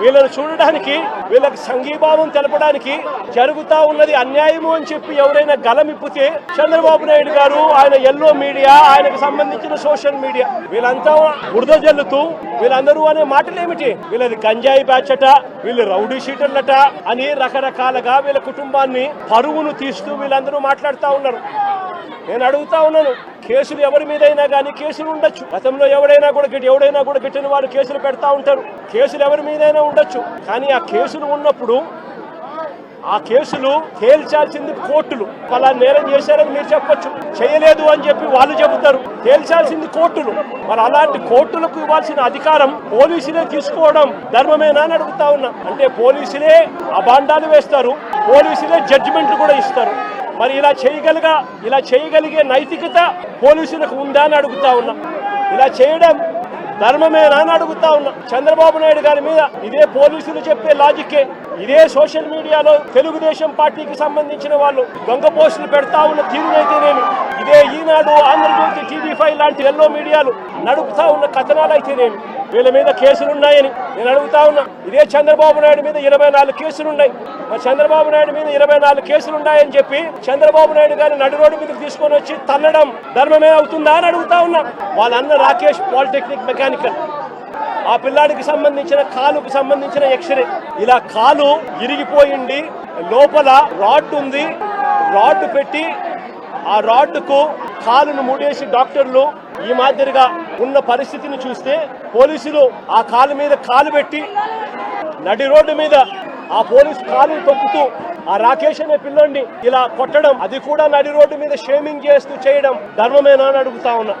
వీళ్ళని చూడడానికి వీళ్ళకి సంఘీభావం తెలపడానికి జరుగుతా ఉన్నది అన్యాయము అని చెప్పి ఎవరైనా గలమిప్పితే చంద్రబాబు నాయుడు గారు ఆయన ఎల్లో మీడియా ఆయనకు సంబంధించిన సోషల్ మీడియా వీళ్ళంతా బురద జల్లుతూ వీళ్ళందరూ అనే మాటలు ఏమిటి వీళ్ళది గంజాయి బ్యాచట వీళ్ళు రౌడీ షీటర్లట అని రకరకాలుగా వీళ్ళ కుటుంబాన్ని పరువును తీస్తూ వీళ్ళందరూ మాట్లాడుతూ ఉన్నారు. నేను అడుగుతా ఉన్నాను కేసులు ఎవరి మీదైనా కానీ కేసులు ఉండొచ్చు. గతంలో ఎవడైనా కూడా గిట్- ఎవడైనా కూడా గిట్టిన వారు కేసులు పెడతా ఉంటారు. కేసులు ఎవరి మీదైనా ఉండొచ్చు. కానీ ఆ కేసులు ఉన్నప్పుడు ఆ కేసులు తేల్చాల్సింది కోర్టులు. అలా నేరం చేశారని మీరు చెప్పొచ్చు. చేయలేదు అని చెప్పి వాళ్ళు చెబుతారు. తేల్చాల్సింది కోర్టులు. మరి అలాంటి కోర్టులకు ఇవ్వాల్సిన అధికారం పోలీసులే తీసుకోవడం ధర్మమేనా అని అడుగుతా ఉన్నా. అంటే పోలీసులే అబాండాలు వేస్తారు. పోలీసులే జడ్జిమెంట్లు కూడా ఇస్తారు. మరి ఇలా చేయగలిగా ఇలా చేయగలిగే నైతికత పోలీసులకు ఉందా అని అడుగుతా ఉన్నా. ఇలా చేయడం ధర్మమేనా అని అడుగుతా ఉన్నా. చంద్రబాబు నాయుడు గారి మీద ఇదే పోలీసులు చెప్పే లాజిక్కే. ఇదే సోషల్ మీడియాలో తెలుగుదేశం పార్టీకి సంబంధించిన వాళ్ళు దొంగ పోస్టులు పెడతా ఉన్న తీరునైతేనేమి? ఇదే ఈనాడు ఆంధ్రజ్యోతి టీవీ ఫైవ్ లాంటి ఎల్లో మీడియాలు నడుపుతా ఉన్న కథనాలు అయితేనేమి వీళ్ళ మీద కేసులు ఉన్నాయని నేను అడుగుతా ఉన్నా. ఇదే చంద్రబాబు నాయుడు మీద ఇరవై నాలుగు కేసులు ఉన్నాయి. మరి చంద్రబాబు నాయుడు మీద ఇరవై నాలుగు కేసులున్నాయని చెప్పి చంద్రబాబు నాయుడు గారిని నడు రోడ్డు మీదకి తీసుకొని వచ్చి తల్లడం ధర్మమే అవుతుందా అని అడుగుతా ఉన్నా. వాళ్ళన్న రాకేష్ పాలిటెక్నిక్ మెకానికల్. ఆ పిల్లాడికి సంబంధించిన కాలుకు సంబంధించిన ఎక్స్రే. ఇలా కాలు ఇరిగిపోయింది. లోపల రాడ్ ఉంది. రాడ్ పెట్టి ఆ రాడ్డుకు కాలును ముడేసి డాక్టర్లు ఈ మాదిరిగా ఉన్న పరిస్థితిని చూస్తే పోలీసులు ఆ కాలు మీద కాలు పెట్టి నడి రోడ్డు మీద ఆ పోలీసు కాలు తొక్కుతూ ఆ రాకేష్ అనే పిల్లోడిని ఇలా కొట్టడం అది కూడా నడి రోడ్డు మీద షేమింగ్ చేస్తూ చేయడం ధర్మమేనా అని అడుగుతా ఉన్నా.